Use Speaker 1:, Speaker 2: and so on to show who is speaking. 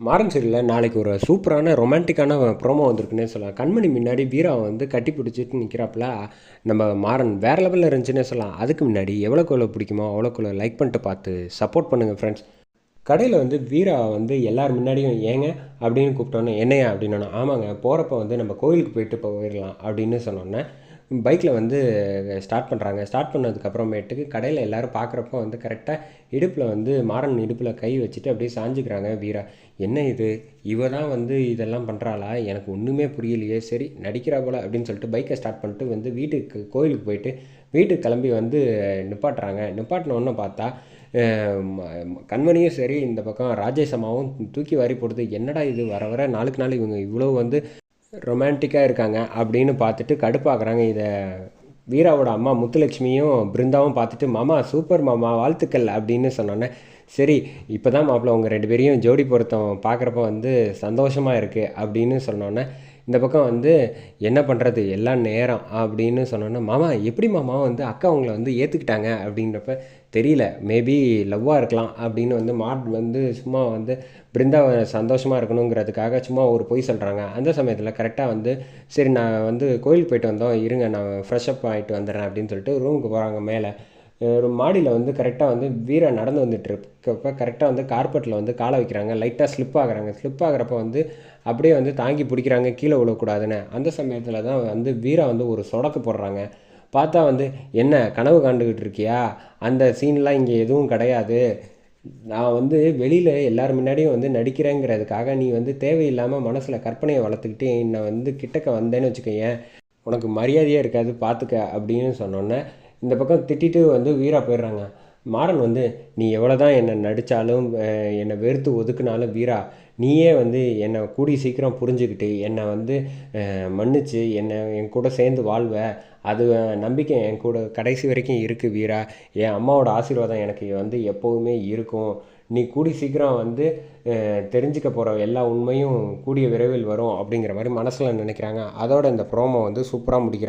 Speaker 1: மாறன் சீரியலில் நாளைக்கு ஒரு சூப்பரான ரொமான்டிக்கான ப்ரோமோ வந்திருக்குன்னே சொல்லலாம். கண்மணி முன்னாடி வீராவை வந்து கட்டி பிடிச்சிட்டு நிற்கிறாப்புல நம்ம மாறன் வேறு லெவலில் இருந்துச்சுன்னே சொல்லலாம். அதுக்கு முன்னாடி எவ்வளோக்கு எவ்வளோ பிடிக்குமோ அவ்வளோக்குள்ள லைக் பண்ணிட்டு பார்த்து சப்போர்ட் பண்ணுங்கள் ஃப்ரெண்ட்ஸ் கடையில் வந்து வீரா வந்து எல்லார் முன்னாடியும் ஏங்க அப்படின்னு கூப்பிட்டோன்னே என்னையா அப்படின்னா ஆமாங்க போகிறப்ப வந்து நம்ம கோயிலுக்கு போயிட்டு போயிடலாம் அப்படின்னு சொன்னோன்னே பைக்கில் வந்து ஸ்டார்ட் பண்ணுறாங்க ஸ்டார்ட் பண்ணதுக்கப்புறமேட்டுக்கு கடையில் எல்லோரும் பார்க்குறப்போ வந்து கரெக்டாக இடுப்பில் வந்து மாறன் இடுப்பில் கை வச்சுட்டு அப்படியே சாஞ்சிக்கிறாங்க வீரா. என்ன இது? இவ தான் வந்து இதெல்லாம் பண்ணுறாளா எனக்கு ஒன்றுமே புரியலையே. சரி நடிக்கிறா போல அப்படின்னு சொல்லிட்டு பைக்கை ஸ்டார்ட் பண்ணிட்டு வந்து வீட்டுக்கு கோயிலுக்கு போயிட்டு வீட்டுக்கு கிளம்பி வந்து நிப்பாட்டுறாங்க. நிப்பாட்டினோன்னு பார்த்தா ம- கண்மணியும் சரி இந்த பக்கம் ராஜேஷ் அம்மாவும் தூக்கி வாரி போடுது. என்னடா இது? வர வர நாளுக்கு நாள் இவங்க இவ்வளோ வந்து ரொமான்டிக்காக இருக்காங்க அப்படின்னு பார்த்துட்டு கடுப்பாக்குறாங்க. இதை வீராவோட அம்மா முத்துலட்சுமியும் பிருந்தாவும் பார்த்துட்டு மாமா சூப்பர் மாமா வாழ்த்துக்கள் அப்படின்னு சொன்னோன்னே சரி இப்போ தான் மாப்பிள்ள உங்கள் ரெண்டு பேரையும் ஜோடி பொருத்தம் பார்க்குறப்ப வந்து சந்தோஷமாக இருக்குது அப்படின்னு சொன்னோன்னே இந்த பக்கம் வந்து என்ன பண்ணுறது எல்லாம் நேரம் அப்படின்னு சொன்னோன்னா மாமா எப்படி மாமா வந்து அக்கா அவங்கள வந்து ஏற்றுக்கிட்டாங்க அப்படின்றப்ப தெரியல. மேபி லவ்வாக இருக்கலாம். அப்படின்னு வந்து மாட் வந்து சும்மா வந்து பிருந்தாவை சந்தோஷமாக இருக்கணுங்கிறதுக்காக சும்மா ஒரு பொய் சொல்கிறாங்க அந்த சமயத்தில் கரெக்டாக வந்து சரி நான் வந்து கோயிலுக்கு போயிட்டு வந்தோம். இருங்க நான் ஃப்ரெஷ்அப் ஆகிட்டு வந்துடுறேன். அப்படின்னு சொல்லிட்டு ரூமுக்கு போகிறாங்க மேலே. ஒரு மாடியில் வந்து கரெக்டாக வந்து வீரா நடந்து வந்துட்டு இருக்கப்போ கரெக்டாக வந்து கார்பெட்டில் வந்து காலை வைக்கிறாங்க. லைட்டாக ஸ்லிப் ஆகுறாங்க. ஸ்லிப் ஆகிறப்ப வந்து அப்படியே வந்து தாங்கி பிடிக்கிறாங்க. கீழே விழக்கூடாதுன்னு. அந்த சமயத்தில் தான் வந்து வீரா வந்து ஒரு சொடக்கு போடுறாங்க. பார்த்தா வந்து என்ன கனவு காண்டுக்கிட்டு இருக்கியா? அந்த சீன்லாம் இங்கே எதுவும் கிடையாது. நான் வந்து வெளியில் எல்லார் முன்னாடியும் வந்து நடிக்கிறேங்கிறதுக்காக நீ வந்து தேவையில்லாமல் மனசில் கற்பனையை வளர்த்துக்கிட்டு என்னை வந்து கிட்டக்க வந்தேன்னு வச்சுக்கோயேன். உனக்கு மரியாதையே இருக்காது பார்த்துக்க அப்படின்னு சொன்னோன்னே இந்த பக்கம் திட்டிட்டு வந்து வீரா போயிடுறாங்க. மாறன் வந்து நீ எவ்வளோ தான் என்னை நடித்தாலும் என்னை வெறுத்து ஒதுக்குனாலும் வீரா நீயே வந்து என்னை கூடி சீக்கிரம் புரிஞ்சுக்கிட்டு என்னை வந்து மன்னிச்சு என்னை என் கூட சேர்ந்து வாழ்வ. அது நம்பிக்கை என் கூட கடைசி வரைக்கும் இருக்குது வீரா. என் அம்மாவோட ஆசீர்வாதம் எனக்கு வந்து எப்போவுமே இருக்கும். நீ கூடி சீக்கிரம் வந்து தெரிஞ்சுக்க போகிற எல்லா உண்மையும் கூடிய விரைவில் வரும் அப்படிங்கிற மாதிரி மனசில் நினைக்கிறாங்க. அதோட இந்த ப்ரோமோ வந்து சூப்பராக முடிக்கிறாங்க.